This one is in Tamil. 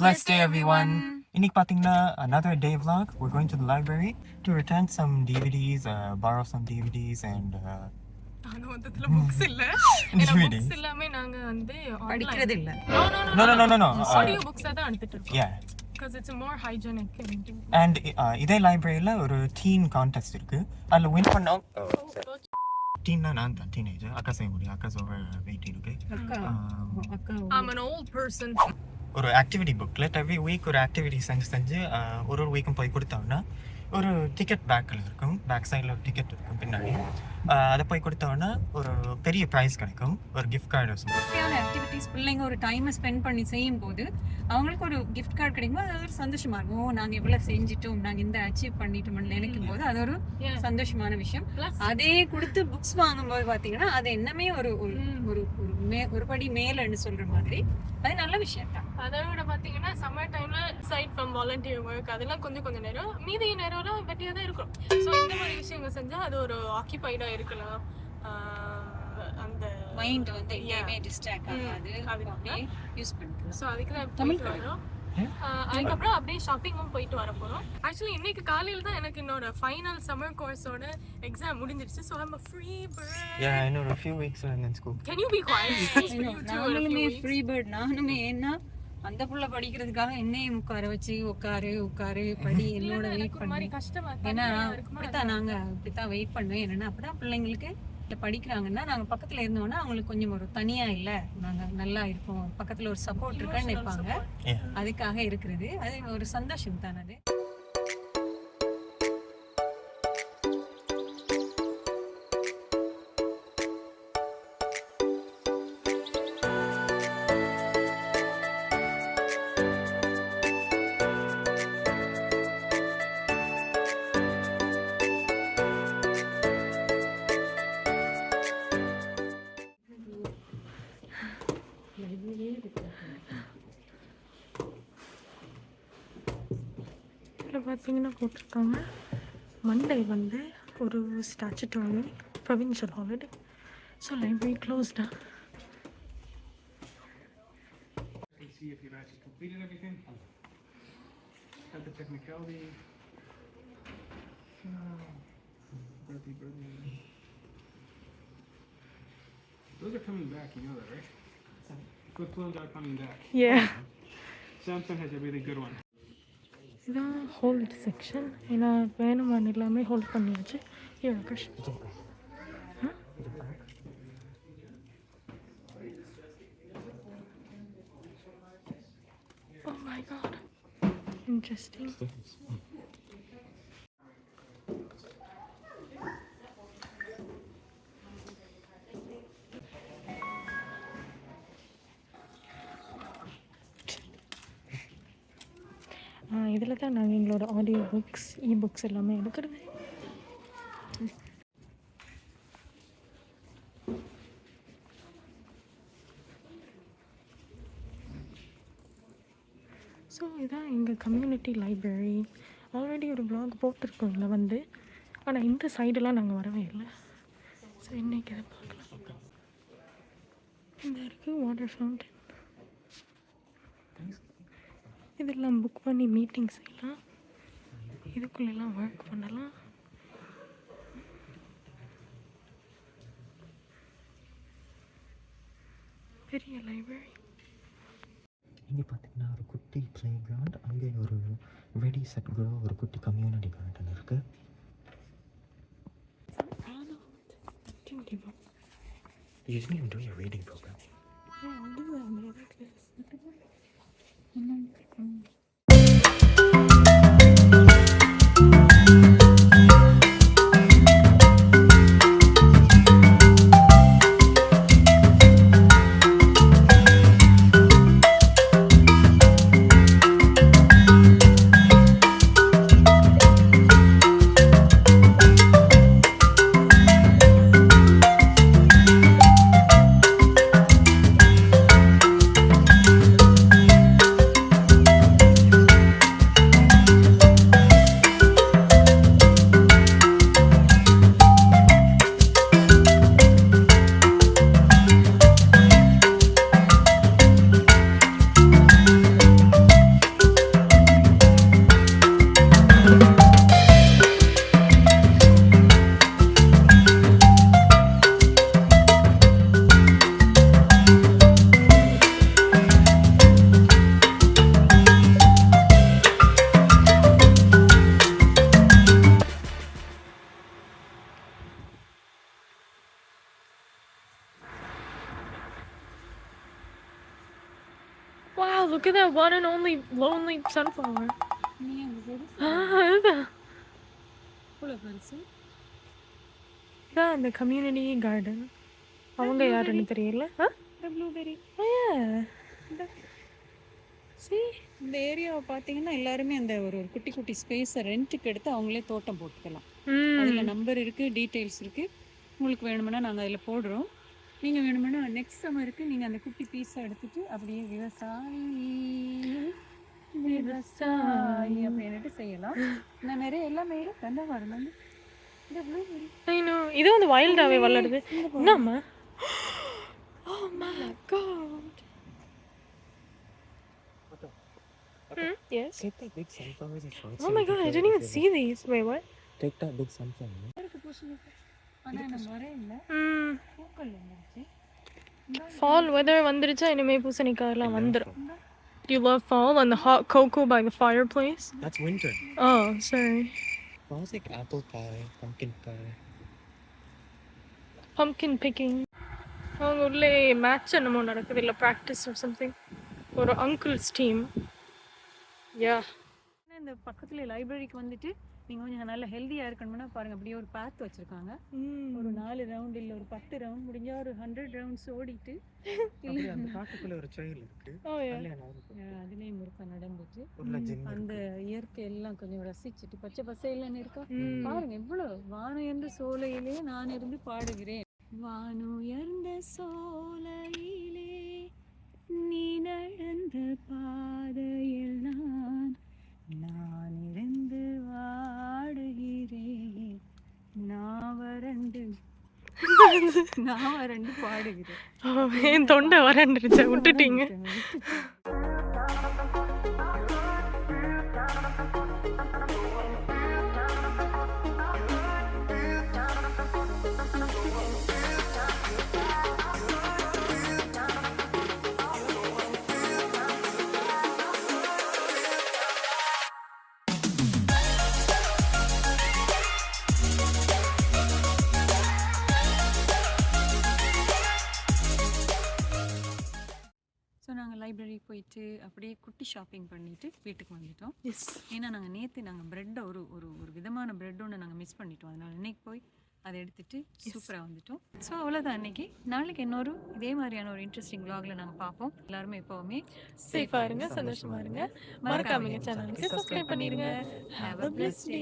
Blessed day, everyone. இன்னைக்கு பார்த்தீங்கன்னா another day vlog. We're going to the library to return some DVDs, uh, borrow some DVDs, and uh, ஆனா மொத்தத்துல புக்ஸ் இல்ல ஏன்னா DVDs. புக்ஸ் எல்லாமே நாங்க வந்து படிக்கிறது இல்ல no no No, no, no, no, no. Uh, audio books தான் எடுத்துட்டு இருக்கோம் yeah. because it's more hygienic and And uh, இதே லைப்ரரியில் ஒரு டீன் கான்டெஸ்ட் இருக்கு அதில் வின் பண்ணோம் டீன்னா நான் தான் டீனேஜர் அக்கா செய்ய முடியும் அக்கா ஓவர் வெயிட் இருக்கு அக்கா Um, அக்கா I'm an old person ஒரு ஆக்டிவிட்டி புக்லெட் எவ்ரி வீக் ஒரு ஆக்டிவிட்டி செஞ்சு செஞ்சு ஒரு ஒரு வீக்கும் போய் கொடுத்தோம்னா ஒரு டிக்கெட் பேக்கில் இருக்கும். பேக் சைடில் ஒரு டிக்கெட் இருக்கும் பின்னாடி. அதை போய் கொடுத்தோம்னா ஒரு பெரிய ப்ரைஸ் கிடைக்கும். ஒரு கிஃப்ட் கார்டு ஹாப்பியான ஆக்டிவிட்டிஸ் பிள்ளைங்க ஒரு டைமை ஸ்பெண்ட் பண்ணி செய்யும் போது அவங்களுக்கு ஒரு கிஃப்ட் கார்டு கிடைக்கும் அது ஒரு சந்தோஷமா இருக்கும். ஓ நாங்க இவ்வளவு செஞ்சிட்டோம். நாங்க இந்த அச்சீவ் பண்ணிட்டோம்னு நினைக்கும் போது அது ஒரு. சந்தோஷமான விஷயம். அதே கொடுத்து புக்ஸ் வாங்கும்போது பாத்தீங்கன்னா அது என்னமே ஒரு ஒரு. ஒரு ஒரு மே ஒரு படி மேலன்னு சொல்ற மாதிரி. அது நல்ல விஷயம் தான் அதை விட பாத்தீங்கன்னா சம்மர் வாலண்டியர் ஒர்க் அதெல்லாம் கொஞ்சம் கொஞ்சம் நேரம். மீதி நேரம்லாம் வெட்டியா தான் இருக்கும் ஸோ இந்த மாதிரி விஷயங்கள் செஞ்சா அது ஒரு ஆக்கிபைடா இருக்கலாம். அந்த மைண்ட் வந்து. எங்கேயுமே டிஸ்ட்ராக்ட். ஆகாது. அதுக்காக. யூஸ் பண்ணிக்கலாம். ஸோ அதுக்கு தான் தமிழ் வரோம். அதுக்கப்புறம் அப்படியே ஷாப்பிங்கும் போயிட்டு வர போறோம். ஆக்சுவலி இன்னைக்கு காலையில தான் எனக்கு என்னோட ஃபைனல் சம்மர் கோர்ஸோட எக்ஸாம் முடிஞ்சிருச்சு. So I'm free bird Yeah, இன்னொரு few weeks school. Can you be quiet நாங்களுமே ஃப்ரீ பேர்ட் நானுமே. ஏன்னா அந்த புள்ள படிக்கிறதுக்காக என்னையும் உட்கார வச்சு உட்காரு உட்காரு படி என்னோட வெயிட் பண்ணி. கஷ்டமா ஏன்னா அப்படித்தான் நாங்க அப்படித்தான் வெயிட் பண்ணுவேன். என்னன்னா அப்பதான் பிள்ளைங்களுக்கு படிக்கிறாங்கன்னா நாங்க பக்கத்துல இருந்தோம்னா அவங்களுக்கு கொஞ்சம் ஒரு தனியா இல்ல. நாங்க நல்லா இருக்கோம் பக்கத்துல ஒரு சப்போர்ட் இருக்கான்னு நினைப்பாங்க. அதுக்காக இருக்கிறது. அது ஒரு சந்தோஷம் தான் அது. பார்த்தீங்கன்னா போட்டிருக்காங்க மண்டே வந்து ஒரு statutory provincial holiday so library க்ளோஸ்டா see if you've actually completed everything. Got the technicality. Uh, birthday, birthday. Those are coming back, you know that, right? Good clones are coming back. Uh Samsung has a really good one. இதுதான் ஹோல்ட் செக்ஷன் ஏன்னா வேணுமான எல்லாமே ஹோல்ட் பண்ணியாச்சு. இவ்வளோ கஷ்டம் Oh my god. Interesting. இதில் தான் நாங்கள் எங்களோட ஆடியோ புக்ஸ் இ புக்ஸ் எல்லாமே எடுக்கிறது. ஸோ இதான் எங்கள் கம்யூனிட்டி லைப்ரரி ஆல்ரெடி ஒரு பிளாக் போட்டிருக்கோம் இதில் வந்து. ஆனால் இந்த சைடெல்லாம் நாங்கள் வரவே இல்லை. ஸோ இன்றைக்கி இதை பார்க்கலாம். இந்த இருக்குது வாட்டர் ஃபவுண்டன் இதெல்லாம் புக் பண்ணி மீட்டிங் செய்யலாம் இதுக்குள்ளெல்லாம் ஒர்க் பண்ணலாம். பெரிய லைப்ரரி இங்கே பார்த்தீங்கன்னா ஒரு குட்டி ப்ளே கிரவுண்ட் அங்கே ஒரு ரெடி செட் க்ரோ ஒரு குட்டி கம்யூனிட்டி கார்டன் இருக்கு. You didn't even do your Wow, look at that one and only lonely sunflower. இதான் அந்த கம்யூனிட்டி கார்டன் அவங்க யாருன்னு தெரியல? Blueberry Oh, yeah. See? இந்த ஏரியாவை பார்த்தீங்கன்னா எல்லாருமே அந்த ஒரு ஒரு குட்டி குட்டி ஸ்பேஸை ரெண்ட்டுக்கு எடுத்து அவங்களே தோட்டம் போட்டுக்கலாம். அதில் நம்பர் இருக்குது டீட்டெயில்ஸ் இருக்குது உங்களுக்கு வேணுமென்னா நாங்கள் அதில் போடுறோம். நீங்கள் வேணுமென்னா நெக்ஸ்ட் சம்மருக்கு நீங்கள் அந்த குட்டி பீஸை எடுத்துட்டு அப்படியே விவசாயி விவசாயி அப்படின்னுட்டு செய்யலாம் நான் நிறைய எல்லாமே கண்டா வரணும் இந்த. இது வந்து வைல்டாவே வளருது என்னம்மா Oh my god. Hmm? Yes. Take that big sunflowers and. Oh my god, I didn't even see these. Wait, what? Take that big sunflower. பூசணிக்காய். Hmm. பூக்கள் வந்துருச்சு இனிமே பூசணிக்காயெல்லாம் வந்துரும். Do you love fall and the hot cocoa by the fireplace? That's winter. Oh, sorry. Fall's like apple pie, pumpkin pie. Pumpkin picking. அவங்க உள்ளே மேட்ச் என்னமோ நடக்குது இல்லை ப்ராக்டிஸ் ஆர் சம்திங் ஒரு அங்கிள்ஸ் டீம் யா இந்த பக்கத்துல லைப்ரரிக்கு வந்துட்டு நீங்க கொஞ்சம் நல்ல ஹெல்தியா இருக்கணும்னா பாருங்க அப்படியே ஒரு பாத் வச்சிருக்காங்க. ஒரு நாலு ரவுண்ட் இல்ல ஒரு பத்து ரவுண்ட் முடிஞ்சா ஒரு ஹண்ட்ரட் ரவுண்ட்ஸ் ஓடிட்டு. இருக்கு. அதுலயும் முறுக்க நடந்துட்டு அந்த இருக்கு. இயற்கை எல்லாம் கொஞ்சம் ரசிச்சுட்டு பச்சை பசையிலன்னு இருக்கா. பாருங்க எவ்வளவு வானுயர்ந்த சோலையிலே நான் இருந்து பாடுகிறேன். வானுயர்ந்த சோலையிலே நீ நடந்த பாதையில் நான் வறண்டு பாடுகிறேன். என் தொண்டை வரண்டுருச்சு விட்டுட்டீங்க. லைப்ரரி போயிட்டு அப்படியே குட்டி ஷாப்பிங் பண்ணிட்டு வீட்டுக்கு வந்துட்டோம். எஸ் ஏன்னா நாங்கள் நேற்று நாங்கள் ப்ரெட்டை ஒரு ஒரு ஒரு விதமான ப்ரெட் ஒன்று நாங்கள் மிஸ் பண்ணிட்டோம். அதனால இன்னைக்கு போய் அதை எடுத்துட்டு சூப்பராக வந்துட்டோம். ஸோ அவ்வளோதான் இன்னைக்கு. நாளைக்கு இன்னொரு இதே மாதிரியான ஒரு இன்ட்ரெஸ்டிங் vlogல நாங்கள் பார்ப்போம். எல்லாருமே எப்போவுமே சேஃபாக இருங்க சந்தோஷமா இருங்க. மறக்காம சேனலுக்கு சப்ஸ்கிரைப் பண்ணிடுங்க ஹாவ் அ பிளஸ் டே